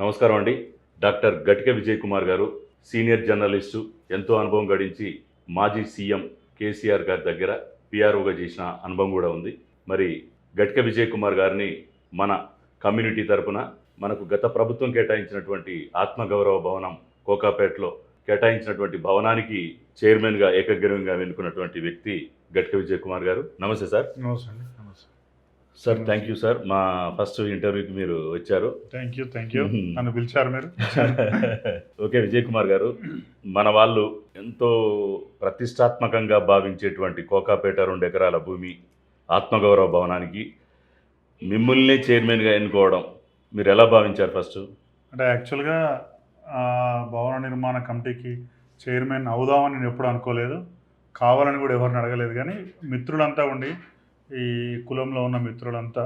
నమస్కారం అండి. డాక్టర్ గటిక విజయ్ కుమార్ గారు సీనియర్ జర్నలిస్టు ఎంతో అనుభవం గడించి మాజీ సీఎం కేసీఆర్ గారి దగ్గర పిఆర్ఓగా చేసిన అనుభవం కూడా ఉంది. మరి గటిక విజయ్ కుమార్ గారిని మన కమ్యూనిటీ తరపున మనకు గత ప్రభుత్వం కేటాయించినటువంటి ఆత్మగౌరవ భవనం కోకాపేటలో కేటాయించినటువంటి భవనానికి చైర్మన్గా ఏకగ్రీవంగా వెనుకున్నటువంటి వ్యక్తి గట్క విజయ్ కుమార్ గారు. నమస్తే సార్. నమస్తే సార్ థ్యాంక్ యూ సార్. మా ఫస్ట్ ఇంటర్వ్యూకి మీరు వచ్చారు. Thank you thank you. నన్ను పిలిచారు మీరు. ఓకే విజయ్ కుమార్ గారు మన వాళ్ళు ఎంతో ప్రతిష్టాత్మకంగా భావించేటువంటి కోకాపేట రెండు ఎకరాల భూమి ఆత్మగౌరవ భవనానికి మిమ్మల్ని చైర్మన్గా ఎన్నుకోవడం మీరు ఎలా భావించారు ఫస్ట్? అంటే యాక్చువల్గా భవన నిర్మాణ కమిటీకి చైర్మన్ అవుదామని నేను ఎప్పుడు అనుకోలేదు. కావాలని కూడా ఎవరిని అడగలేదు కానీ మిత్రులంతా ఉండి ఈ కులంలో ఉన్న మిత్రులంతా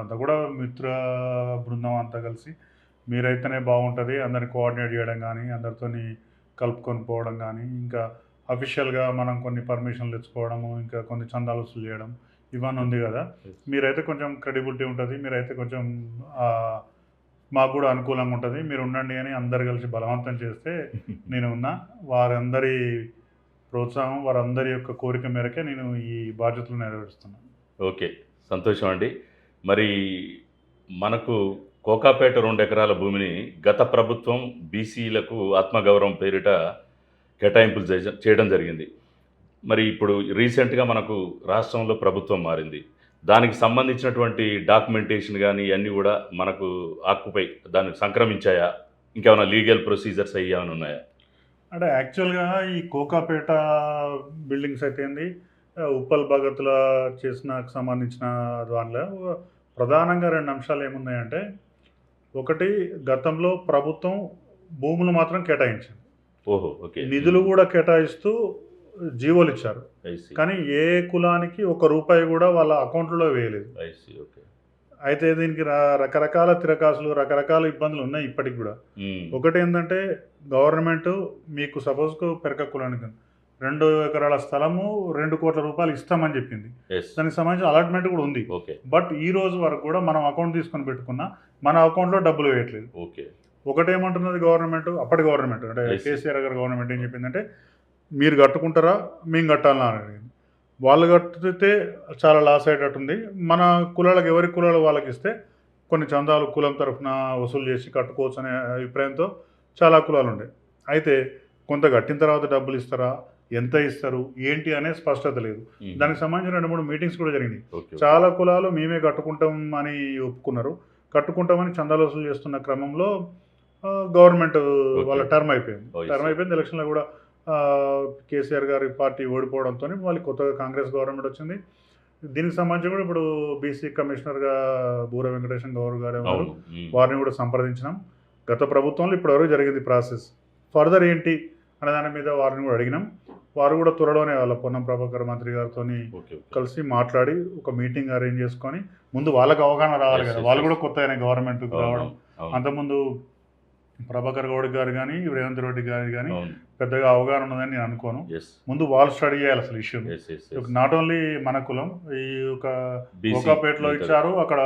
అంతా కూడా మిత్ర బృందం అంతా కలిసి మీరైతేనే బాగుంటుంది అందరిని కోఆర్డినేట్ చేయడం కానీ అందరితోని కలుపుకొని పోవడం కానీ ఇంకా అఫీషియల్గా మనం కొన్ని పర్మిషన్లు తెచ్చుకోవడము ఇంకా కొన్ని చందాలు వసూలు చేయడం ఇవన్నీ ఉంది కదా. మీరైతే కొంచెం క్రెడిబిలిటీ ఉంటుంది మీరైతే కొంచెం మాకు కూడా అనుకూలంగా ఉంటుంది మీరు ఉండండి అని అందరు కలిసి బలవంతం చేస్తే నేను ఉన్నా. వారందరి ప్రోత్సాహం వారందరి యొక్క కోరిక మేరకే నేను ఈ బాధ్యతలు నెరవేరుస్తున్నాను ఓకే సంతోషం అండి మరి మనకు కోకాపేట రెండు ఎకరాల భూమిని గత ప్రభుత్వం బీసీలకు ఆత్మగౌరవం పేరిట కేటాయింపులు చేయడం జరిగింది. మరి ఇప్పుడు రీసెంట్గా మనకు రాష్ట్రంలో ప్రభుత్వం మారింది. దానికి సంబంధించినటువంటి డాక్యుమెంటేషన్ కానీ ఇవన్నీ కూడా మనకు ఆక్యుపై దానికి సంక్రమించాయా? ఇంకేమైనా లీగల్ ప్రొసీజర్స్ అయ్యేమైనా ఉన్నాయా? అంటే యాక్చువల్గా ఈ కోకాపేట బిల్డింగ్స్ అయితే ఏంది? ఉప్పల్ భగత్ల చేసిన సంబంధించిన దానిలో ప్రధానంగా రెండు అంశాలు ఏమున్నాయంటే ఒకటి గతంలో ప్రభుత్వం భూములు మాత్రం కేటాయించింది. ఓహో ఓకే. నిధులు కూడా కేటాయిస్తూ జీవోలు ఇచ్చారు. కానీ ఏ కులానికి ఒక రూపాయి కూడా వాళ్ళ అకౌంట్లో వేయలేదు. I see okay. అయితే దీనికి రకరకాల తిరకాసులు రకరకాల ఇబ్బందులు ఉన్నాయి ఇప్పటికి కూడా. ఒకటి ఏంటంటే గవర్నమెంట్ మీకు సపోజ్కు పెరక కులానికి రెండు ఎకరాల స్థలము రెండు కోట్ల రూపాయలు ఇస్తామని చెప్పింది. దానికి సంబంధించిన అలాట్మెంట్ కూడా ఉంది. ఓకే బట్ ఈ రోజు వరకు కూడా మనం అకౌంట్ తీసుకొని పెట్టుకున్నా మన అకౌంట్లో డబ్బులు వేయట్లేదు. ఓకే ఒకటి ఏమంటున్నది గవర్నమెంట్? అప్పటి గవర్నమెంట్. అంటే. కేసీఆర్ గారు గవర్నమెంట్ ఏం చెప్పిందంటే మీరు కట్టుకుంటారా? మేము కట్టాలని అడిగింది. వాళ్ళు కట్టితే చాలా లాస్ అయ్యేటట్టుంది. మన కులాలకు ఎవరి కులాలు వాళ్ళకి ఇస్తే కొన్ని చందాలు కులం తరఫున వసూలు చేసి కట్టుకోవచ్చు అనే అభిప్రాయంతో చాలా కులాలు ఉండే. అయితే కొంత కట్టిన తర్వాత డబ్బులు ఇస్తారా? ఎంత ఇస్తారు ఏంటి అనే స్పష్టత లేదు. దానికి సంబంధించిన రెండు మూడు మీటింగ్స్ కూడా జరిగినాయి. చాలా కులాలు మేమే కట్టుకుంటాం అని ఒప్పుకున్నారు. కట్టుకుంటామని చందాలు వసూలు చేస్తున్న క్రమంలో గవర్నమెంట్ వాళ్ళ టర్మ్ అయిపోయింది. టర్మ్. అయిపోయింది. ఎలక్షన్లో కూడా కేసీఆర్ గారి పార్టీ ఓడిపోవడంతో మళ్ళీ కొత్తగా కాంగ్రెస్ గవర్నమెంట్ వచ్చింది. దీనికి సంబంధించి కూడా ఇప్పుడు బీసీ కమిషనర్గా బూర వెంకటేశం గౌర్ గారు. వారిని కూడా సంప్రదించినాం. గత ప్రభుత్వంలో ఇప్పటివరకు జరిగింది ప్రాసెస్. ఫర్దర్ ఏంటి అనే దాని మీద వారిని కూడా అడిగినాం. వారు కూడా త్వరలోనే వాళ్ళ పొన్నం ప్రభాకర్ మంత్రి గారితో కలిసి మాట్లాడి ఒక మీటింగ్ అరేంజ్ చేసుకొని ముందు వాళ్ళకి అవగాహన రావాలి కదా. వాళ్ళు. కూడా కొత్త అయిన గవర్నమెంట్కి అవును, రావడం అంతకుముందు ప్రభాకర్ గౌడ్ గారు కానీ రేవంత్ రెడ్డి గారు కానీ పెద్దగా అవగాహన ఉన్నదని నేను అనుకోను. ముందు వాళ్ళు స్టడీ చేయాలి అసలు ఇష్యూ నాట్ ఓన్లీ మన కులం ఈ ఒక మిగతా- ఇచ్చారు అక్కడ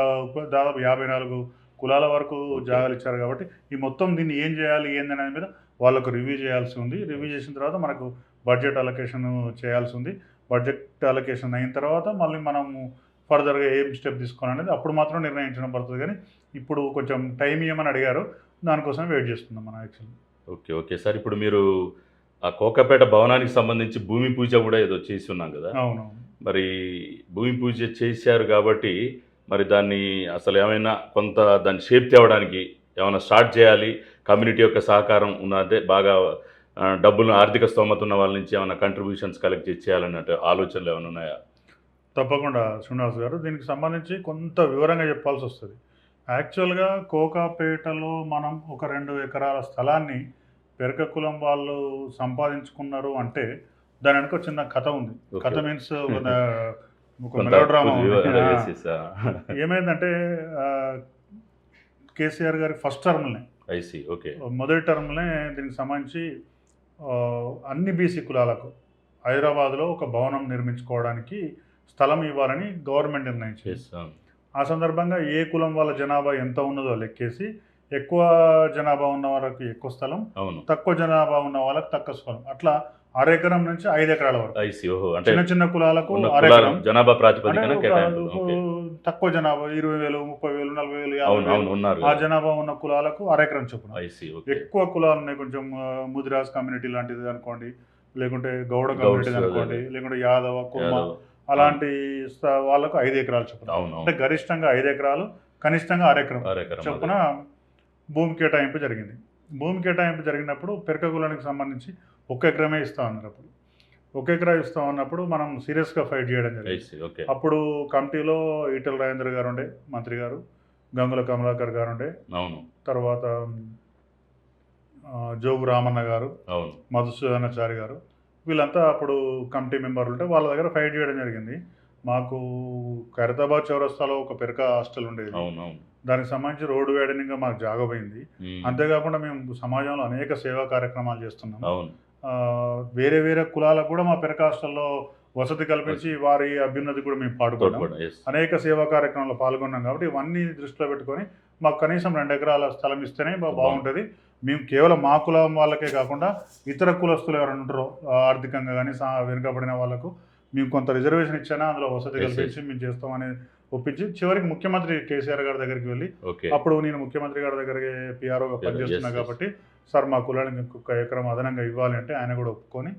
దాదాపు యాభై నాలుగు కులాల వరకు జాగాలు ఇచ్చారు కాబట్టి ఈ మొత్తం దీన్ని ఏం చేయాలి ఏంది అనేది మీద వాళ్ళకు రివ్యూ చేయాల్సి ఉంది. రివ్యూ చేసిన తర్వాత మనకు బడ్జెట్ అలొకేషన్ చేయాల్సి ఉంది బడ్జెట్ అలొకేషన్ అయిన తర్వాత మళ్ళీ మనము ఫర్దర్గా ఏం స్టెప్ తీసుకోవాలనేది అప్పుడు మాత్రం నిర్ణయించడం పడుతుంది. కానీ ఇప్పుడు కొంచెం టైం ఇవ్వమని అడిగారు. దానికోసం వెయిట్ చేస్తున్నాం మనం యాక్చువల్లీ. Okay okay. సార్ ఇప్పుడు మీరు ఆ కోకపేట భవనానికి సంబంధించి భూమి పూజ కూడా ఏదో చేసి ఉన్నాం కదా? అవునవును. మరి భూమి పూజ చేశారు కాబట్టి మరి దాన్ని అసలు ఏమైనా కొంత దాన్ని షేప్ తేవడానికి ఏమైనా స్టార్ట్ చేయాలి? కమ్యూనిటీ యొక్క సహకారం ఉన్న అంటే బాగా డబ్బులు ఆర్థిక స్తోమత ఉన్న వాళ్ళ నుంచి ఏమైనా కంట్రిబ్యూషన్స్ కలెక్ట్ చేయాలన్నట్టు ఆలోచనలు ఏమైనా ఉన్నాయా? తప్పకుండా శ్రీనివాస్ గారు. దీనికి సంబంధించి కొంత వివరంగా చెప్పాల్సి వస్తుంది. యాక్చువల్గా కోకాపేటలో మనం ఒక రెండు ఎకరాల స్థలాన్ని పెరక కులం వాళ్ళు సంపాదించుకున్నారు అంటే దాని వెనుక చిన్న కథ ఉంది. కథ మీన్స్ ఒక మెలోడ్రామా. ఏమైందంటే కేసీఆర్ గారి ఫస్ట్ టర్మ్లనే see, okay. మొదటి టర్మ్లనే దీనికి సంబంధించి అన్ని బీసీ కులాలకు హైదరాబాద్లో ఒక భవనం నిర్మించుకోవడానికి స్థలం ఇవ్వాలని గవర్నమెంట్ నిర్ణయించింది. Yes, ah. ఆ సందర్భంగా ఏ కులం వాళ్ళ జనాభా ఎంత ఉన్నదో లెక్కేసి ఎక్కువ జనాభా ఉన్న వాళ్ళకి ఎక్కువ స్థలం తక్కువ జనాభా ఉన్న వాళ్ళకి తక్కువ స్థలం. అట్లా అరెకరం నుంచి ఐదు ఎకరాల వరకు చిన్న చిన్న కులాలకు జనాభా ప్రాతిపదికన తక్కువ జనాభా ఇరవై వేలు ముప్పై వేలు నలభై వేలు యాభై ఉన్నారు ఆ జనాభా ఉన్న కులాలకు అరెకరం చొప్పున. ఎక్కువ కులాలు ఉన్నాయి కొంచెం ముదిరాజ్ కమ్యూనిటీ లాంటిది అనుకోండి లేకుంటే గౌడ కమ్యూనిటీ అనుకోండి లేకుంటే యాదవ కుర్మ. అలాంటి వాళ్ళకు ఐదు ఎకరాలు చొప్పున. అంటే గరిష్టంగా ఐదు ఎకరాలు కనిష్టంగా అరెకరం చొప్పున భూమి కేటాయింపు జరిగింది. భూమి కేటాయింపు జరిగినప్పుడు పెరక కులానికి సంబంధించి ఒక ఎకరమే ఇస్తాం అన్నారు అప్పుడు. ఒక ఎకరా ఇస్తాం అన్నప్పుడు మనం సీరియస్గా ఫైట్ చేయడం జరిగింది. అప్పుడు కమిటీలో ఈటల రాజేంద్ర గారు ఉండే మంత్రి గారు గంగుల కమలాకర్ గారు ఉండే అవును. తర్వాత జోగు రామన్న గారు అవును. మధుసూదనాచారి గారు వీళ్ళంతా అప్పుడు కమిటీ మెంబర్లు ఉంటే వాళ్ళ దగ్గర ఫైట్ చేయడం జరిగింది. మాకు ఖైరతాబాద్ చౌరస్తాలో ఒక పెరక హాస్టల్ ఉండేది. దానికి సంబంధించి రోడ్డు వేయడానికి మాకు జాగపోయింది. అంతేకాకుండా మేము సమాజంలో అనేక సేవా కార్యక్రమాలు చేస్తున్నాం. వేరే వేరే కులాలకు కూడా మా పెరక హాస్టల్లో వసతి కల్పించి వారి అభ్యున్నతి కూడా మేము ఎస్ అనేక సేవా కార్యక్రమాల్లో పాల్గొన్నాం కాబట్టి ఇవన్నీ దృష్టిలో పెట్టుకొని మాకు కనీసం రెండు ఎకరాల స్థలం ఇస్తేనే బాగుంటుంది. మేము కేవలం మా కులం వాళ్ళకే కాకుండా ఇతర కులస్తులు ఎవరైనా ఉంటారో ఆర్థికంగా కానీ వెనుకబడిన వాళ్ళకు మేము కొంత రిజర్వేషన్ ఇచ్చినా? అందులో వసతి కల్పించి మేము చేస్తామని ఒప్పించి చివరికి ముఖ్యమంత్రి కేసీఆర్ గారి దగ్గరికి వెళ్ళి అప్పుడు నేను ముఖ్యమంత్రి గారి దగ్గరికి పిఆర్ఓగా పనిచేస్తున్నా. కాబట్టి సార్ మా కులానికి ఇంకొక ఎకరం అదనంగా ఇవ్వాలి అంటే ఆయన కూడా ఒప్పుకొని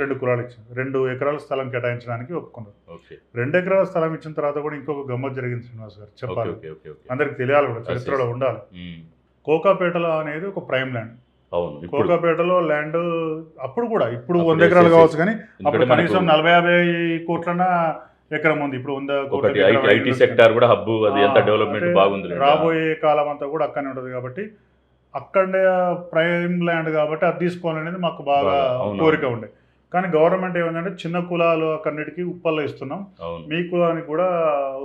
రెండు కులాలు ఇచ్చారు. రెండు ఎకరాల స్థలం కేటాయించడానికి ఒప్పుకున్నారు. రెండు ఎకరాల స్థలం ఇచ్చిన తర్వాత కూడా ఇంకొక గమ్మత్ జరిగింది శ్రీనివాస్ గారు. చెప్పాలి. అందరికి తెలియాలి కూడా చరిత్రలో. ఉండాలి. కోకాపేటలో అనేది ఒక ప్రైమ్ ల్యాండ్. కోకాపేటలో ల్యాండ్ అప్పుడు కూడా ఇప్పుడు వంద ఎకరాలు కావచ్చు కానీ అప్పుడు కనీసం నలభై యాభై కోట్లన ఎకరం ఉంది. ఇప్పుడు వంద ఒకటి ఐటీ. సెక్టార్ కూడా హబ్ అది ఎంత డెవలప్మెంట్ బాగుంది రాబోయే కాలం అంతా కూడా అక్కడనే ఉంటుంది కాబట్టి అక్కడే ప్రైమ్ ల్యాండ్ కాబట్టి అది తీసుకోవాలనేది మాకు బాగా కోరిక. ఉండే. కానీ గవర్నమెంట్ ఏమందంటే చిన్న కులాలు అక్కడికి ఉప్పల్లో ఇస్తున్నాం. మీ కులానికి కూడా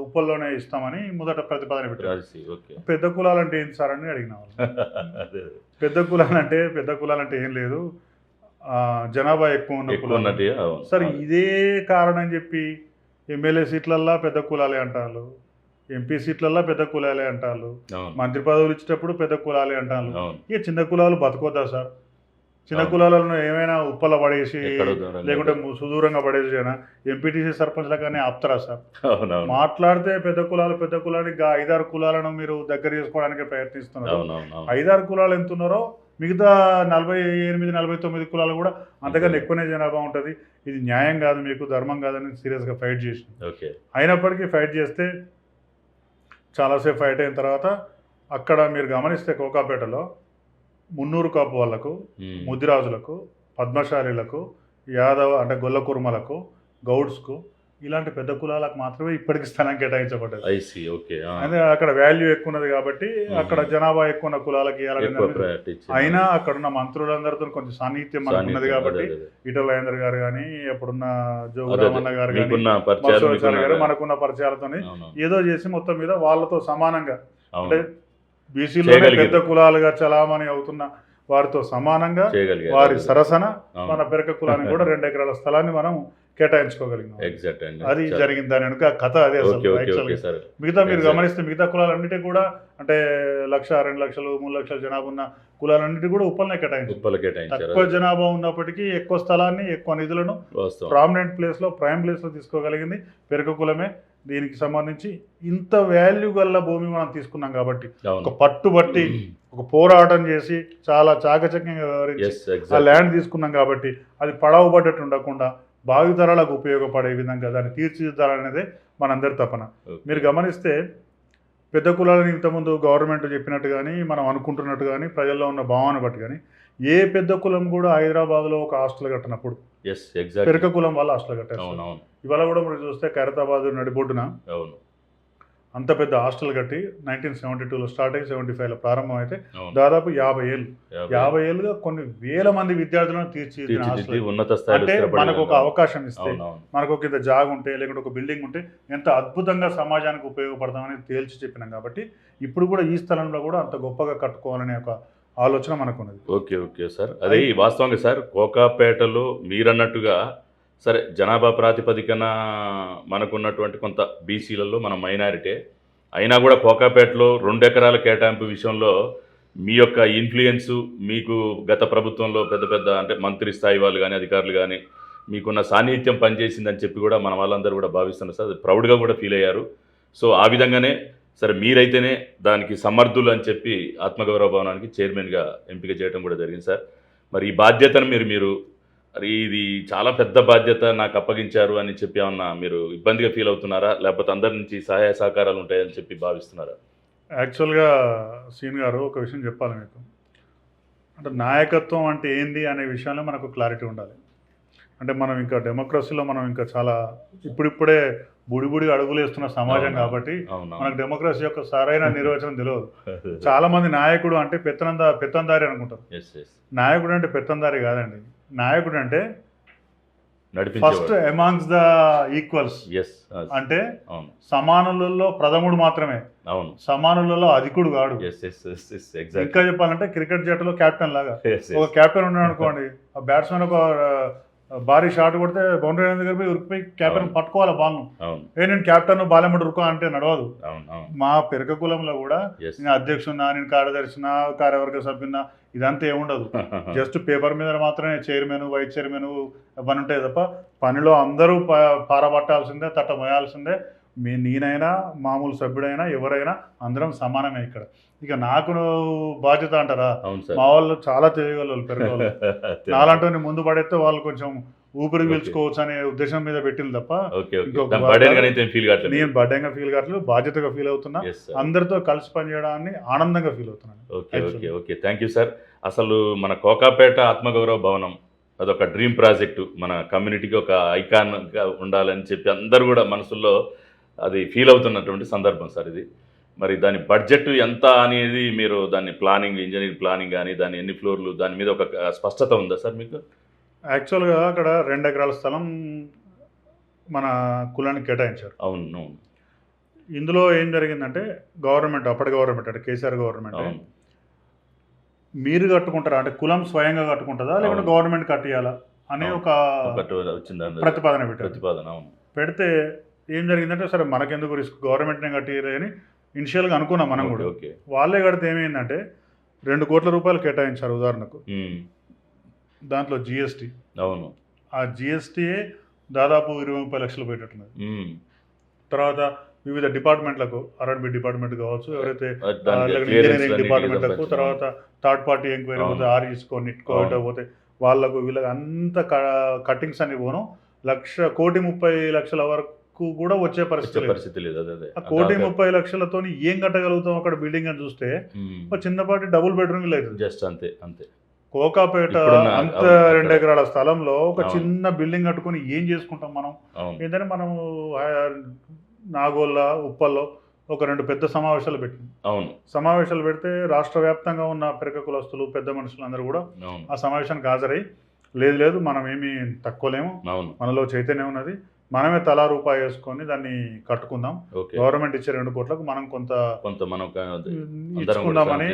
ఉప్పల్లోనే ఇస్తామని మొదట ప్రతిపాదన పెట్టారు. పెద్ద కులాలు అంటే ఏంటి సార్ అని అడిగిన పెద్ద కులాలు అంటే పెద్ద కులాలు అంటే ఏం లేదు. జనాభా ఎక్కువ ఉన్న కులాలు. సార్ ఇదే కారణం చెప్పి ఎమ్మెల్యే సీట్లల్లా పెద్ద కులాలే అంటారు ఎంపీ సీట్లల్లా పెద్ద కులాలే అంటారు మంత్రి పదవులు ఇచ్చేటప్పుడు పెద్ద కులాలే అంటారు ఇక చిన్న కులాలు బతకొద్దా సార్? చిన్న. కులాలను ఏమైనా ఉప్పల పడేసి. లేకుంటే సుదూరంగా పడేసి అయినా ఎంపీటీసీ సర్పంచ్ల కానీ ఆపుతారా సార్? మాట్లాడితే పెద్ద కులాలు పెద్ద కులానికి ఐదారు కులాలను మీరు దగ్గర చేసుకోవడానికి ప్రయత్నిస్తున్నారు. ఐదారు కులాలు ఎంత ఉన్నారో మిగతా నలభై ఎనిమిది నలభై తొమ్మిది కులాలు కూడా అంతకన్నా అంతే. ఎక్కువనే జనాభా ఉంటుంది ఇది న్యాయం కాదు మీకు ధర్మం కాదని సీరియస్గా ఫైట్ చేసి ఓకే అయినప్పటికీ ఫైట్ చేస్తే చాలాసేపు ఫైట్ అయిన తర్వాత అక్కడ మీరు గమనిస్తే కోకాపేటలో మున్నూరు కాపు వాళ్ళకు ఉమ్. ముదిరాజులకు పద్మశాలీలకు యాదవ అంటే గొల్ల కుర్మలకు గౌడ్స్కు ఇలాంటి పెద్ద కులాలకు మాత్రమే ఇప్పటికి స్థలం కేటాయించబడ్డది ఐసి ఓకే. అంటే అక్కడ వాల్యూ ఎక్కువ ఉన్నది కాబట్టి మ్మ్. అక్కడ జనాభా ఎక్కువ ఉన్న కులాలకి. అయినా అక్కడ ఉన్న మంత్రులందరితో కొంచెం సాన్నిహిత్యం మనకు ఉన్నది కాబట్టి. ఈటల రాజేందర్ గారు కానీ అప్పుడున్న జోగు అదే, అదే. రామన్న గారు కానీ గారు మనకున్న పరిచయాలతోని అవును, ఏదో చేసి మొత్తం మీద వాళ్ళతో సమానంగా. అంటే బీసీలో. పెద్ద కులాలుగా చలామణి అవుతున్న వారితో సమానంగా వారి. సరసన. మన పెరక కులానికి కూడా రెండు ఎకరాల స్థలాన్ని మనం కేటాయించుకోగలిగినాం. ఎగ్జాక్ట్ అండి అది జరిగింది దాని వెనుక కథ అదే అసలు మిగతా మీరు. గమనిస్తే మిగతా కులాలన్నిటి కూడా అంటే లక్ష రెండు లక్షలు మూడు లక్షల జనాభా ఉన్న కులాలన్నిటి కూడా ఉప్పలనే కేటాయించారు. తక్కువ జనాభా ఉన్నప్పటికీ ఎక్కువ స్థలాన్ని ఎక్కువ నిధులను ప్రామినెంట్ ప్లేస్లో ప్రైమ్ ప్లేస్లో తీసుకోగలిగింది పెరక కులమే. దీనికి సంబంధించి ఇంత వాల్యూ గల భూమి మనం తీసుకున్నాం కాబట్టి ఒక అవును పట్టుబట్టి ఒక పోరాటం చేసి చాలా చాకచక్యంగా వ్యవహరించి ఆ ల్యాండ్ తీసుకున్నాం కాబట్టి అది పడవబడ్డట్టు ఉండకుండా భావితరాలకు ఉపయోగపడే విధంగా దాన్ని తీర్చిదిద్దాలనేదే మనందరి తపన. మీరు గమనిస్తే పెద్ద కులాలని ఇంతకుముందు గవర్నమెంట్ చెప్పినట్టు కానీ మనం అనుకుంటున్నట్టు కానీ ప్రజల్లో ఉన్న భావన బట్టి కానీ ఏ పెద్ద కులం కూడా హైదరాబాద్లో ఒక హాస్టల్ కట్టినప్పుడు పెరక కులం వాళ్ళు హాస్టల్ కట్టారు ఇవాళ కూడా మీరు చూస్తే ఖైరతాబాద్ నడిబొడ్డున అవును. అంత పెద్ద హాస్టల్ కట్టి నైన్టీన్ సెవెంటీ టూలో స్టార్ట్ అయ్యి సెవెంటీ ఫైవ్లో ప్రారంభం అయితే దాదాపు యాభై ఏళ్ళు. యాభై. ఏళ్ళుగా కొన్ని వేల మంది విద్యార్థులను స్థాయిలో అంటే మనకు ఒక. అవకాశం ఇస్తే మనకు ఒక ఇంత జాగ్ ఉంటే లేకుంటే ఒక బిల్డింగ్ ఉంటే ఎంత అద్భుతంగా సమాజానికి ఉపయోగపడతామని తేల్చి చెప్పినాం కాబట్టి ఇప్పుడు కూడా ఈ స్థలంలో కూడా అంత గొప్పగా కట్టుకోవాలనే ఒక ఆలోచన మనకు ఉన్నది ఓకే ఓకే సార్. అదే వాస్తవంగా సార్ కోకాపేటలో మీరన్నట్టుగా సరే జనాభా ప్రాతిపదికన మనకున్నటువంటి కొంత బీసీలలో మన మైనారిటీ. అయినా కూడా కోకాపేటలో రెండు ఎకరాల కేటాయింపు విషయంలో మీ యొక్క ఇన్ఫ్లుయెన్స్ మీకు గత ప్రభుత్వంలో పెద్ద పెద్ద అంటే మంత్రి స్థాయి వాళ్ళు కానీ అధికారులు కానీ మీకున్న సాన్నిహిత్యం పనిచేసిందని చెప్పి కూడా మన వాళ్ళందరూ కూడా భావిస్తున్నారు సార్. ప్రౌడ్గా కూడా ఫీల్ అయ్యారు. సో ఆ విధంగానే సరే మీరైతేనే దానికి సమర్థులు అని చెప్పి ఆత్మగౌరవ భవనానికి చైర్మన్గా ఎంపిక చేయడం కూడా జరిగింది సార్. మరి ఈ బాధ్యతను మీరు మీరు మరి ఇది చాలా పెద్ద బాధ్యత నాకు అప్పగించారు అని చెప్పి ఏమన్నా మీరు ఇబ్బందిగా ఫీల్ అవుతున్నారా? లేకపోతే అందరి నుంచి సహాయ సహకారాలు ఉంటాయని చెప్పి భావిస్తున్నారా? యాక్చువల్గా సీన్ గారు ఒక విషయం చెప్పాలి మీకు. అంటే నాయకత్వం అంటే ఏంది అనే విషయంలో మనకు క్లారిటీ ఉండాలి. అంటే మనం ఇంకా డెమోక్రసీలో మనం ఇంకా చాలా ఇప్పుడిప్పుడే బుడి బుడి అడుగులు వేస్తున్న సమాజం. కాబట్టి మనకు డెమోక్రసీ యొక్క సరైన నిర్వచనం తెలియదు. చాలా మంది నాయకుడు అంటే పెత్తనందా పెత్తందారి అనుకుంటారు. నాయకుడు అంటే పెత్తందారి కాదండి. నాయకుడు అంటే ఫస్ట్ అమాంగ్స్ ద ఈక్వల్స్ అంటే అవును. సమానులలో ప్రథముడు మాత్రమే. అవును. సమానులలో అధికుడు కాడు. ఇంకా చెప్పాలంటే క్రికెట్ జట్టులో కెప్టెన్ లాగా. ఒక కెప్టెన్ ఉన్నాడు అనుకోండి ఆ బ్యాట్స్మెన్ ఒక భారీ షాట్ కొడితే బౌండరీ దగ్గర పోయి ఉరికిపోయి కెప్టెన్ అవును. పట్టుకోవాలి బాల్ అవును. ఏ నేను కెప్టెన్ బాలెమ్మడు ఉరుకో అంటే నడవదు. మా పెరక కులంలో కూడా నేను అధ్యక్షున్నా నేను కార్యదర్శినా కార్యవర్గ సభ్యున్నా ఇదంతా ఏముండదు. జస్ట్ పేపర్ మీద మాత్రమే చైర్మన్ వైస్ చైర్మన్ అవన్నీ ఉంటాయి తప్ప పనిలో అందరూ పారబట్టాల్సిందే తట్ట మోయాల్సిందే మీ నేనైనా మామూలు సభ్యుడైనా ఎవరైనా అందరం సమానమే ఇక్కడ. ఇక నాకు బాధ్యత అంటారా? మా వాళ్ళు చాలా తెలియగలరు నాలంటూ ముందు పడేస్తే వాళ్ళు కొంచెం ఊపిరి. పీల్చుకోవచ్చు అనే ఉద్దేశం మీద పెట్టింది తప్ప నేను బడ్డంగా ఫీల్ కావట్లేదు బాధ్యతగా ఫీల్ అవుతున్నా. అందరితో కలిసి పనిచేయడాన్ని ఆనందంగా ఫీల్ అవుతున్నాను. Okay. Okay okay. Thank you sir అసలు మన కోకాపేట ఆత్మగౌరవ భవనం అదొక డ్రీమ్ ప్రాజెక్టు మన కమ్యూనిటీకి ఒక ఐకాన్గా ఉండాలని చెప్పి అందరూ కూడా మనసుల్లో అది ఫీల్ అవుతున్నటువంటి సందర్భం సార్ ఇది. మరి దాని బడ్జెట్ ఎంత అనేది మీరు దాన్ని ప్లానింగ్ ఇంజనీరింగ్ ప్లానింగ్ కానీ దాని ఎన్ని ఫ్లోర్లు దాని మీద ఒక స్పష్టత ఉందా సార్ మీకు? యాక్చువల్గా అక్కడ రెండు ఎకరాల స్థలం మన కులానికి కేటాయించారు. అవును ఇందులో ఏం జరిగిందంటే గవర్నమెంట్ అప్పటి గవర్నమెంట్ అంటే కేసీఆర్ గవర్నమెంట్ మీరు కట్టుకుంటారా? అంటే కులం స్వయంగా కట్టుకుంటుందా? లేకుంటే. గవర్నమెంట్ కట్టియాలా? అనే. ఒక ప్రతిపాదన పెట్టారు. ప్రతిపాదన పెడితే ఏం జరిగిందంటే సరే మనకెందుకు రిస్క్? గవర్నమెంట్నే కట్టియలే అని ఇనిషియల్గా అనుకున్నాం మనం కూడా. ఓకే. వాళ్ళే కడితే ఏమైందంటే రెండు కోట్ల రూపాయలు కేటాయించారు ఉదాహరణకు. దాంట్లో జిఎస్టీ. అవును. ఆ జిఎస్టీయే దాదాపు ఇరవై ముప్పై లక్షలు పెట్టేట్టున్నది ఉమ్, తర్వాత వివిధ డిపార్ట్మెంట్లకు ఆర్ఆర్బి డిపార్ట్మెంట్ కావచ్చు ఎవరైతే ఇంజనీరింగ్ డిపార్ట్మెంట్లకు తర్వాత థర్డ్ పార్టీ ఎంక్వైరీ. పోతే ఆర్ఈస్కో నిట్కో పోతే వాళ్ళకు వీళ్ళకి అంత కటింగ్స్ అన్ని పోను. లక్ష కోటి ముప్పై లక్షల వరకు కూడా వచ్చే పరిస్థితి లేదు. పరిస్థితి లేదు. అదే అదే. ఆ కోటి. ముప్పై లక్షలతో ఏం కట్టగలుగుతాం అక్కడ బిల్డింగ్ అని చూస్తే ఒక చిన్నపాటి డబుల్ బెడ్రూమ్ అవుతుంది. జస్ట్ అంతే అంతే. కోకాపేట అంత. రెండు ఎకరాల స్థలంలో ఒక. చిన్న బిల్డింగ్ కట్టుకొని ఏం చేసుకుంటాం మనం? ఏంటంటే మనము ఆ, నాగోల్ల ఉప్పల్లో ఒక రెండు పెద్ద సమావేశాలు పెట్టింది అవును. సమావేశాలు పెడితే రాష్ట్ర వ్యాప్తంగా ఉన్న పెరక కులస్తులు పెద్ద మనుషులందరూ కూడా అవును. ఆ సమావేశానికి హాజరై లేదు లేదు మనం ఏమీ తక్కువలేము. అవును. మనలో చైతన్యం ఉన్నది. మనమే తలా రూపాయి వేసుకొని దాన్ని కట్టుకుందాం గవర్నమెంట్ ఇచ్చే రెండు కోట్లకు మనం కొంత కొంత మనం. ఇచ్చుకుందామని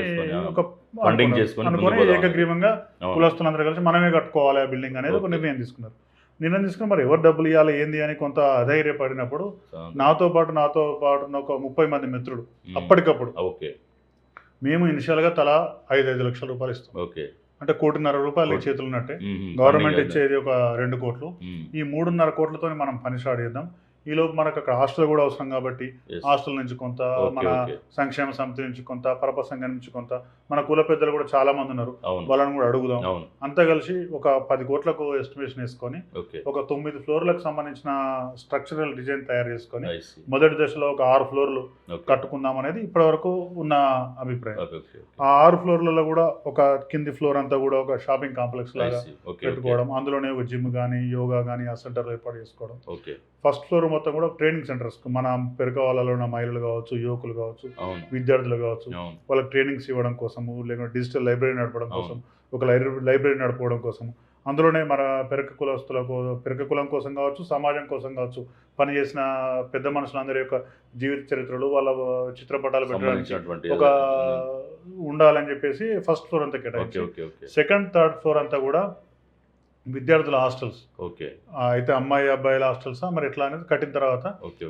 ఒక ఫండింగ్ అనుకున్నారు. చేసుకొని అనుకొని. ఏకగ్రీవంగా కులస్తులందరూ కలిసి మనమే కట్టుకోవాలి ఆ బిల్డింగ్ అనేది ఒక. నిర్ణయం తీసుకున్నారు నిర్ణయం తీసుకుని మరి ఎవరు డబ్బులు ఇవ్వాలి ఏంది అని కొంత అధైర్యపడినప్పుడు నాతో పాటు నాతో పాటు ఒక ముప్పై మంది మిత్రులు ఉమ్, అప్పటికప్పుడు ఓకే మేము ఇనిషియల్గా తలా ఐదు ఐదు లక్షల రూపాయలు ఇస్తాం ఓకే అంటే కోటిన్నర రూపాయలు. చేతులు ఉన్నట్టే గవర్నమెంట్ ఇచ్చేది ఒక రెండు కోట్లు. ఈ మూడున్నర కోట్లతో మనం పని స్టార్ట్ చేద్దాం. ఈలోపు మనకు అక్కడ హాస్టల్ కూడా అవసరం కాబట్టి. హాస్టల్ నుంచి కొంత మన. సంక్షేమ సమితి నుంచి కొంత పరప సంఘం నుంచి కొంత మన కుల పెద్దలు కూడా చాలా మంది ఉన్నారు. వాళ్ళని కూడా అడుగుదాం. అంతా కలిసి ఒక పది కోట్లకు ఎస్టిమేషన్ వేసుకొని ఒక తొమ్మిది ఫ్లోర్లకు సంబంధించిన స్ట్రక్చరల్ డిజైన్ తయారు చేసుకొని. మొదటి దశలో ఒక ఆరు ఫ్లోర్లు కట్టుకుందాం అనేది ఇప్పటివరకు ఉన్న అభిప్రాయం. ఆ ఆరు ఫ్లోర్లలో కూడా ఒక కింది ఫ్లోర్ అంతా కూడా ఒక షాపింగ్ కాంప్లెక్స్ లాగా పెట్టుకోవడం అందులోనే ఒక జిమ్ కానీ యోగా కానీ ఆ సెంటర్లో ఏర్పాటు చేసుకోవడం. ఓకే ఫస్ట్ ఫ్లోర్ మొత్తం కూడా ట్రైనింగ్ సెంటర్స్. మన పెరక వాళ్ళలో ఉన్న మహిళలు కావచ్చు యువకులు కావచ్చు విద్యార్థులు కావచ్చు వాళ్ళకి ట్రైనింగ్స్ ఇవ్వడం కోసము లేకుంటే డిజిటల్ లైబ్రరీ నడపడం. కోసం ఒక లైబ్రరీ లైబ్రరీ నడపడం కోసం అందులోనే మన పెరక కులస్తులకు పెరక కులం కోసం కావచ్చు సమాజం కోసం కావచ్చు పనిచేసిన పెద్ద మనుషులందరి యొక్క జీవిత చరిత్రలు వాళ్ళ చిత్రపటాలు పెట్టడానికి ఒక ఉండాలని చెప్పేసి ఫస్ట్ ఫ్లోర్ అంతా ఓకే కేటాయించి okay okay. Second third floor అంతా కూడా విద్యార్థుల హాస్టల్స్. ఓకే. అయితే అమ్మాయి అబ్బాయిల హాస్టల్స్? మరి ఎట్లా అనేది కట్టిన తర్వాత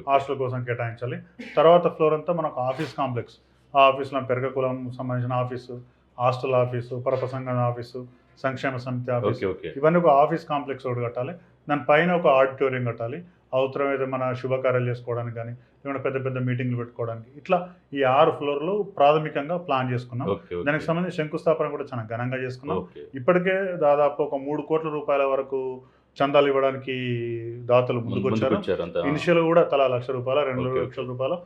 హాస్టల్ కోసం కేటాయించాలి. తర్వాత ఫ్లోర్ అంతా మనకు ఆఫీస్ కాంప్లెక్స్. ఆ ఆఫీస్లో పెరగ కులం సంబంధించిన ఆఫీసు హాస్టల్ ఆఫీసు పరపసంగం ఆఫీసు సంక్షేమ సమితి ఆఫీసు. ఇవన్నీ ఒక ఆఫీస్ కాంప్లెక్స్ ఒకటి కట్టాలి. దాని పైన ఒక ఆడిటోరియం కట్టాలి. అవసరమైతే మన శుభకార్యాలు చేసుకోవడానికి కానీ ఏమైనా పెద్ద పెద్ద మీటింగ్లు పెట్టుకోవడానికి. ఇట్లా ఈ ఆరు ఫ్లోర్లు ప్రాథమికంగా ప్లాన్ చేసుకున్నాం. దానికి సంబంధించి శంకుస్థాపన కూడా చాలా ఘనంగా చేసుకున్నాం. ఇప్పటికే దాదాపు ఒక మూడు కోట్ల రూపాయల వరకు చందాలు ఇవ్వడానికి దాతలు ముందుకు వచ్చారు. వచ్చారు అంతా. ఇనిషియల్ కూడా తలా లక్ష రూపాయల రెండు లక్షల రూపాయలు.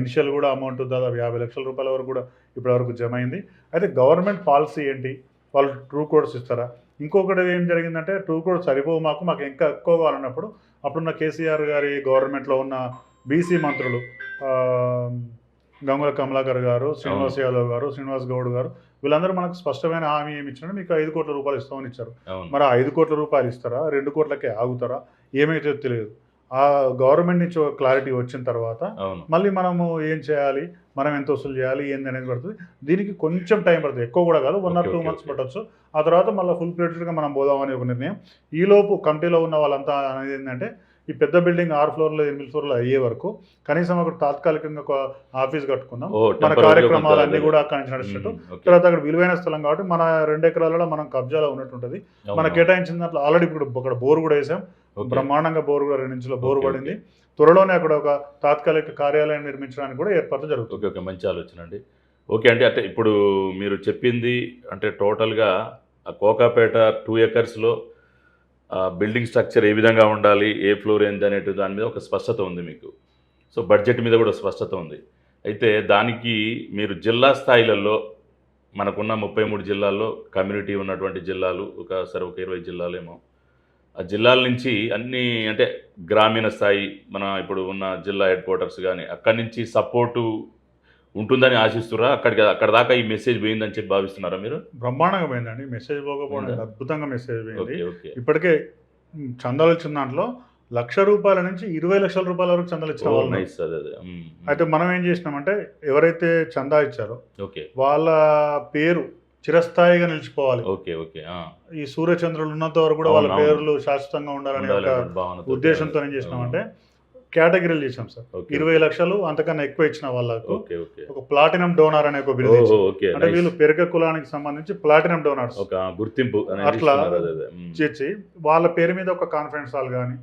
ఇనిషియల్ కూడా అమౌంట్ దాదాపు యాభై లక్షల రూపాయల వరకు కూడా ఇప్పటి వరకు జమ అయింది. అయితే గవర్నమెంట్ పాలసీ ఏంటి? వాళ్ళు ట్రూ కోడ్స్ ఇస్తారా? ఇంకొకటి ఏం జరిగిందంటే ట్రూ కోడ్స్ సరిపోవు మాకు మాకు ఇంకా ఎక్కువ కావాలన్నప్పుడు అప్పుడున్న కేసీఆర్ గారి గవర్నమెంట్లో ఉన్న బీసీ మంత్రులు గంగుల కమలాకర్ గారు శ్రీనివాస్ యాదవ్ గారు శ్రీనివాస్ గౌడ్ గారు వీళ్ళందరూ మనకు స్పష్టమైన హామీ ఏమి ఇచ్చినారు? మీకు ఐదు కోట్ల రూపాయలు ఇస్తామని ఇచ్చారు. మరి ఆ ఐదు కోట్ల రూపాయలు ఇస్తారా? రెండు కోట్లకే ఆగుతారా? ఏమైతే తెలియదు. ఆ గవర్నమెంట్ నుంచి క్లారిటీ వచ్చిన తర్వాత మళ్ళీ మనము ఏం చేయాలి? మనం ఎంత వసూలు చేయాలి? ఏంది అనేది పడుతుంది. దీనికి కొంచెం టైం పడుతుంది. ఎక్కువ కూడా కాదు. One or two months. పట్టొచ్చు. ఆ తర్వాత మళ్ళీ ఫుల్ ప్లేటెడ్గా మనం పోదామని ఒక నిర్ణయం. ఈలోపు కమిటీలో ఉన్న వాళ్ళంతా అనేది ఏంటంటే ఈ పెద్ద బిల్డింగ్ ఆరు ఫ్లోర్లు ఎనిమిది ఫ్లోర్లు అయ్యే వరకు కనీసం అక్కడ తాత్కాలికంగా ఒక ఆఫీస్ కట్టుకుందాం. మన కార్యక్రమాలు అన్ని కూడా అక్కడి నుంచి నడిచినట్టు. తర్వాత అక్కడ విలువైన స్థలం కాబట్టి మన రెండు ఎకరాలలో మనం కబ్జాలో ఉన్నట్టుంటది. మన కేటాయించిన దాంట్లో ఆల్రెడీ ఇప్పుడు అక్కడ బోర్ కూడా వేసాం. బ్రహ్మాండంగా బోర్ కూడా రెండు ఇంచుల బోర్ పడింది. త్వరలోనే అక్కడ ఒక తాత్కాలిక కార్యాలయం నిర్మించడానికి కూడా ఏర్పాట్లు జరుగుతుంది ఓకే ఓకే. మంచి ఆలోచన అండి. ఓకే అంటే అంటే ఇప్పుడు మీరు చెప్పింది అంటే టోటల్గా ఆ కోకాపేట టూ ఎకర్స్లో బిల్డింగ్ స్ట్రక్చర్ ఏ విధంగా ఉండాలి ఏ ఫ్లోర్ ఏంది అనేటి దాని మీద ఒక స్పష్టత ఉంది మీకు. సో బడ్జెట్ మీద కూడా స్పష్టత ఉంది. అయితే దానికి మీరు జిల్లా స్థాయిలలో మనకున్న ముప్పై మూడు జిల్లాల్లో కమ్యూనిటీ ఉన్నటువంటి జిల్లాలు ఒక సరే ఒక ఇరవై జిల్లాలేమో జిల్లాల నుంచి అన్ని అంటే గ్రామీణ స్థాయి మన ఇప్పుడు ఉన్న జిల్లా హెడ్ క్వార్టర్స్ కానీ అక్కడి నుంచి సపోర్టు ఉంటుందని ఆశిస్తురా అక్కడికి అక్కడ దాకా ఈ మెసేజ్ పోయిందని చెప్పి భావిస్తున్నారా మీరు? బ్రహ్మాండంగా పోయిందండి. మెసేజ్ పోకపోవడం? అద్భుతంగా మెసేజ్ పోయింది. ఇప్పటికే చందాలు ఇచ్చిన దాంట్లో లక్ష రూపాయల నుంచి ఇరవై లక్షల రూపాయల వరకు చందాలు ఇచ్చిన వాళ్ళు. అయితే మనం ఏం చేసినామంటే ఎవరైతే చందా ఇచ్చారో ఓకే. వాళ్ళ పేరు చిరస్థాయిగా నిలిచిపోవాలి ఓకే ఓకే. ఈ సూర్యచంద్రులు ఉన్నంత వరకు కూడా వాళ్ళ. పేర్లు శాశ్వతంగా ఉండాలనే ఉండాలి ఒక. ఉద్దేశంతో ఏం చేసినామంటే కేటగిరీలు చేసాం సార్ ఇరవై లక్షలు అంతకన్నా ఎక్కువ ఇచ్చిన వాళ్ళకు ఒక ప్లాటినం డోనార్ అనే ఒక బిరుదు అంటే. వీళ్ళు పెరగ కులానికి సంబంధించి ప్లాటినం డోనార్స్ గుర్తింపు అట్లా. చేసి వాళ్ళ పేరు మీద ఒక కాన్ఫరెన్స్ హాల్ కానీ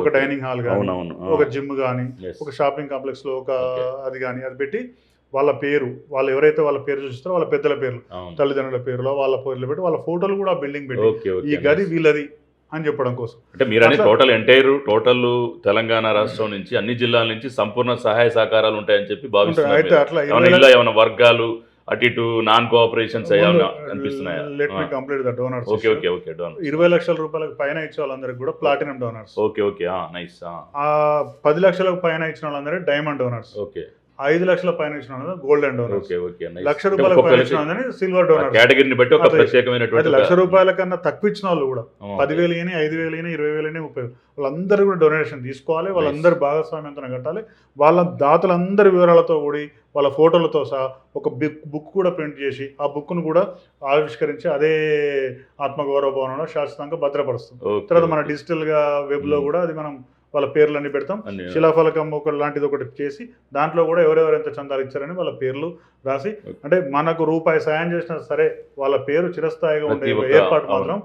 ఒక. డైనింగ్ హాల్ కానీ. ఒక జిమ్ కానీ. ఒక షాపింగ్ కాంప్లెక్స్లో ఒక. అది కానీ అది పెట్టి వాళ్ళ పేరు వాళ్ళు ఎవరైతే వాళ్ళ పేరు చూస్తారో వాళ్ళ పెద్దల పేర్లు. తల్లిదండ్రుల పేరులో వాళ్ళ పేర్లు పెట్టి వాళ్ళ ఫోటోలు కూడా బిల్డింగ్ పెట్టి ఈ గది. వీళ్ళది అని చెప్పడం కోసం అంటే మీరు అనేది అట్లా- టోటల్ ఎంటైర్ టోటల్ తెలంగాణ రాష్ట్రం నుంచి అన్ని జిల్లాల నుంచి సంపూర్ణ సహాయ సహకారాలు ఉంటాయని చెప్పి. భావిస్తున్నారు. అట్లా ఏమైనా వర్గాలు అటు ఇటు నాన్ కోఆపరేషన్స్ ఏమైనా అనిపిస్తున్నాయా లెట్ మీ ఆ. Complete the donors okay okay okay done ఇరవై లక్షల రూపాయలకు పైన ఇచ్చే వాళ్ళందరికీ కూడా platinum donors okay okay nice పది లక్షలకు పైన ఇచ్చిన వాళ్ళందరూ డైమండ్ డోనర్స్ ఓకే ఐదు లక్షల పైన ఇచ్చిన ఓకే ఓకే nice. లక్ష పైన ఇచ్చిన వాళ్ళని సిల్వర్ కేటగిరీని బట్టి ఒక ప్రత్యేకమైనటువంటి లక్ష రూపాయల కన్నా తక్కువ ఇచ్చిన వాళ్ళు కూడా. పదివేలు అయినా ఐదు వేలు అయినా ఇరవై వేలు అయినా ముప్పై వాళ్ళందరూ కూడా డొనేషన్ తీసుకోవాలి వాళ్ళందరూ భాగస్వామ్యంతో కట్టాలి వాళ్ళ దాతలందరి వివరాలతో కూడి వాళ్ళ ఫోటోలతో సహా ఒక బుక్ బుక్ కూడా ప్రింట్ చేసి ఆ బుక్ను కూడా ఆవిష్కరించి అదే ఆత్మగౌరవ భవనంలో శాశ్వతంగా భద్రపరుస్తాం ఓకే, తర్వాత మన. డిజిటల్గా వెబ్లో Hmm. కూడా అది మనం వాళ్ళ పేర్లన్నీ పెడతాం. అన్ని- శిలాఫలకం ఒక లాంటిది ఒకటి చేసి దాంట్లో కూడా ఎవరెవరు ఎంత చందాలు ఇచ్చారని వాళ్ళ పేర్లు రాసి. అంటే మనకు రూపాయి సాయం చేసినా సరే వాళ్ళ పేరు చిరస్థాయిగా ఉండే ఏర్పాటు. మాత్రం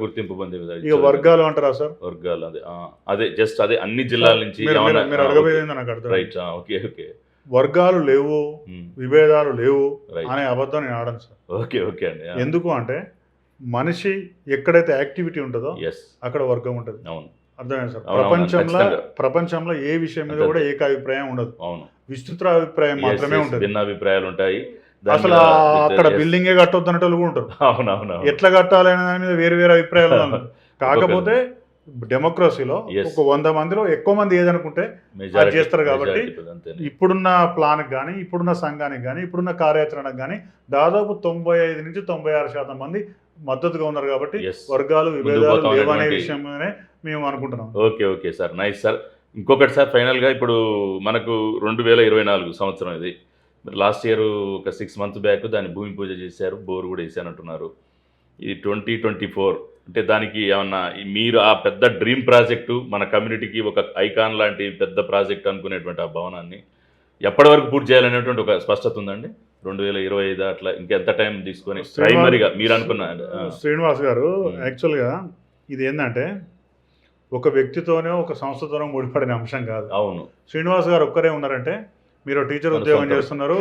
గుర్తింపు ఇక. వర్గాలు అంటారా సార్? వర్గాలు అదే. అదే జస్ట్ అదే అన్ని జిల్లాల నుంచి మీరు- మీరు- ఏమన్నా- మీరు ఆ, అడగబోయేది నాకు అర్థం? రైట్ ఆ, ఓకే ఓకే. వర్గాలు లేవు ఉమ్, విభేదాలు లేవు అనే అబద్ధం నేను ఆడను సార్. ఓకే ఓకే అండి ఎందుకు అంటే మనిషి ఎక్కడైతే యాక్టివిటీ ఉంటుందో ఎస్ అక్కడ వర్గం ఉంటుంది. అవును. అర్థమైంది సార్ ప్రపంచంలో. ప్రపంచంలో ఏ విషయం మీద. కూడా ఏకాభిప్రాయం ఉండదు అవును విస్తృత అభిప్రాయం మాత్రమే ఉంటుంది భిన్న అభిప్రాయాలు ఉంటాయి అసలు అక్కడ. బిల్డింగే కట్టొద్దు అనేటోళ్ళు కూడా ఉంటారు అవును అవును అవును. ఎట్లా కట్టాలి అనే దాని మీద వేరు వేరే అభిప్రాయాలు కాకపోతే డెమోక్రసీలో. ఒక వంద మందిలో ఎక్కువ మంది ఏదనుకుంటే చేస్తారు కాబట్టి. ఇప్పుడున్న ప్లాన్కి కానీ ఇప్పుడున్న సంఘానికి కానీ ఇప్పుడున్న కార్యాచరణకు కానీ దాదాపు తొంభై ఐదు నుంచి తొంభై ఆరు శాతం మంది మద్దతుగా ఉన్నారు కాబట్టి. వర్గాలు విభేదాలు లేవనే విషయమనే మేము అనుకుంటున్నాం okay okay sir nice sir ఇంకొకటి సార్ ఫైనల్గా ఇప్పుడు మనకు రెండు వేల ఇరవై నాలుగు సంవత్సరం ఇది మీరు లాస్ట్ ఇయర్ ఒక సిక్స్ మంత్స్ బ్యాక్ దాన్ని భూమి పూజ చేశారు బోర్ కూడా వేసానంటున్నారు ఈ ట్వంటీ ట్వంటీ ఫోర్ అంటే దానికి ఏమన్నా మీరు ఆ పెద్ద డ్రీమ్ ప్రాజెక్టు మన కమ్యూనిటీకి ఒక ఐకాన్ లాంటి పెద్ద ప్రాజెక్ట్ అనుకునేటువంటి ఆ భవనాన్ని ఎప్పటి వరకు పూర్తి చేయాలనేటువంటి ఒక స్పష్టత ఉందండి. రెండు వేల ఇరవై ఐదు అట్లా ఇంకెంత టైం తీసుకొని ప్రైమరీగా మీరు అనుకున్న శ్రీనివాస్ గారు. యాక్చువల్గా ఇది ఏంటంటే ఒక వ్యక్తితోనే ఒక సంస్థతోనో ముడిపడిన అంశం కాదు. అవును. శ్రీనివాస్ గారు ఒక్కరే ఉన్నారంటే మీరు టీచర్ ఉద్యోగం సొంత- చేస్తున్నారు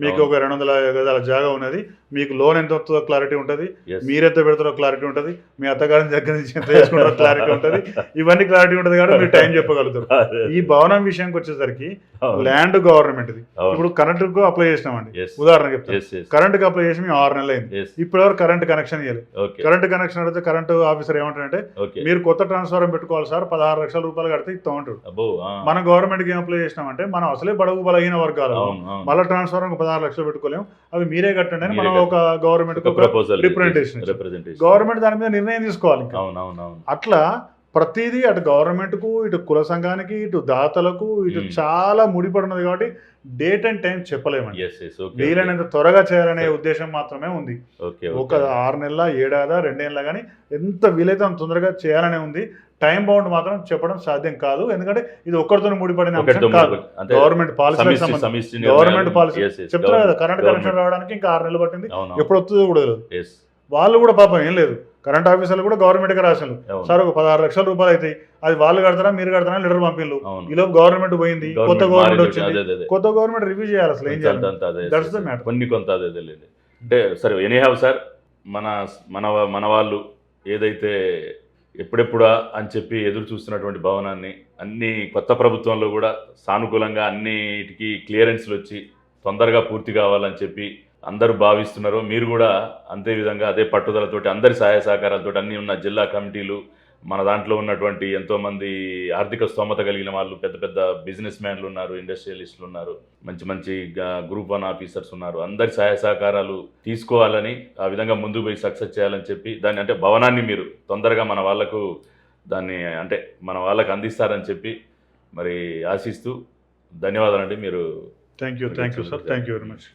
మీకు. ఒక రెండు వందల గదాల జాగా ఉన్నది మీకు లోన్ ఎంత వస్తుందో క్లారిటీ ఉంటుంది. మీరెంత పెడతారో క్లారిటీ ఉంటుంది మీ అత్తగారిని దగ్గర నుంచి ఎంత చేసుకుంటారో క్లారిటీ ఉంటుంది ఇవన్నీ క్లారిటీ ఉంటుంది కాబట్టి మీరు టైం చెప్పగలుగుతారు. ఈ భవనం విషయానికి వచ్చేసరికి. ల్యాండ్ గవర్నమెంట్ ఇది అవును. ఇప్పుడు కరెంటుకు అప్లై చేసినామండి. ఉదాహరణ చెప్తాను. కరెంట్కి అప్లై చేసి మేము ఆరు నెలలు అయింది Yes. ఇప్పటివరకు కరెంట్ కనెక్షన్ ఇవ్వాలి కరెంట్ కనెక్షన్ అడిగితే కరెంట్ ఆఫీసర్ ఏమంటారంటే మీరు కొత్త ట్రాన్స్ఫారం పెట్టుకోవాలి సార్ పదహారు లక్షల రూపాయలు కడితే ఇస్తాం అంటాడు ఆ. మనం గవర్నమెంట్కి ఏం అప్లై చేసినామంటే మనం అసలే బడుగు బలహీన వర్గాలు మళ్ళీ ట్రాన్స్ఫారం పదహారు లక్షలు పెట్టుకోలేము. అవి మీరే కట్టండి అని మనం ఒక గవర్నమెంట్ రిప్రజెంటేషన్ గవర్నమెంట్ దాని మీద నిర్ణయం తీసుకోవాలి అట్లా ప్రతిదీ అటు గవర్నమెంట్కు ఇటు కుల సంఘానికి ఇటు దాతలకు ఇటు. చాలా ముడిపడినది కాబట్టి డేట్ అండ్ టైం చెప్పలేమండి. వీలైనంత త్వరగా చేయాలనే ఉద్దేశం మాత్రమే ఉంది. ఒక ఆరు నెలల ఏడాదా రెండేళ్ళ కానీ ఎంత వీలైతే అంత తొందరగా చేయాలనే ఉంది. టైం బౌండ్ మాత్రం చెప్పడం సాధ్యం కాదు. ఎందుకంటే ఇది ఒక్కరితో ముడిపడిన అంశం కాదు. గవర్నమెంట్ పాలసీ గవర్నమెంట్ పాలసీ చెప్తారు కదా కరెంట్ కనెక్షన్ రావడానికి ఇంకా ఆరు నెలలు పట్టింది. ఎప్పుడు వస్తుందో కూడా వాళ్ళు కూడా పాపం ఏం లేదు. కరెంట్ ఆఫీసర్లు కూడా గవర్నమెంట్కి రాశారు సార్ ఒక పదహారు లక్షల రూపాయలు అవుతాయి అది వాళ్ళు కడతారా మీరు కడతారా లెటర్ అవును. ఈలోపు గవర్నమెంట్ పోయింది కొత్త గవర్నమెంట్ వచ్చింది. కొత్త గవర్నమెంట్ రివ్యూ చేయాలి అసలు ఏం చేయాలి. కొన్ని కొంత అదే అంటే సరే ఎనీ హ్యావ్ సార్ మన మన మన వాళ్ళు ఏదైతే ఎప్పుడెప్పుడా అని చెప్పి ఎదురు చూస్తున్నటువంటి భవనాన్ని అన్ని కొత్త ప్రభుత్వంలో కూడా సానుకూలంగా అన్నిటికీ క్లియరెన్స్లు వచ్చి తొందరగా పూర్తి కావాలని చెప్పి అందరూ భావిస్తున్నారు. మీరు కూడా అంతే విధంగా అదే పట్టుదలతోటి అందరి సహాయ సహకారాలతోటి అన్ని ఉన్న జిల్లా కమిటీలు మన దాంట్లో ఉన్నటువంటి ఎంతోమంది ఆర్థిక స్తోమత కలిగిన వాళ్ళు పెద్ద పెద్ద బిజినెస్ మ్యాన్లు ఉన్నారు ఇండస్ట్రియలిస్టులు ఉన్నారు మంచి మంచి గ్రూప్ వన్ ఆఫీసర్స్ ఉన్నారు. అందరి సహాయ సహకారాలు తీసుకోవాలని ఆ విధంగా ముందుకు పోయి సక్సెస్ చేయాలని చెప్పి దాన్ని అంటే భవనాన్ని మీరు తొందరగా మన వాళ్ళకు దాన్ని అంటే మన వాళ్ళకు అందిస్తారని చెప్పి మరి ఆశిస్తూ ధన్యవాదాలండి. మీరు thank you thank you sir thank you very much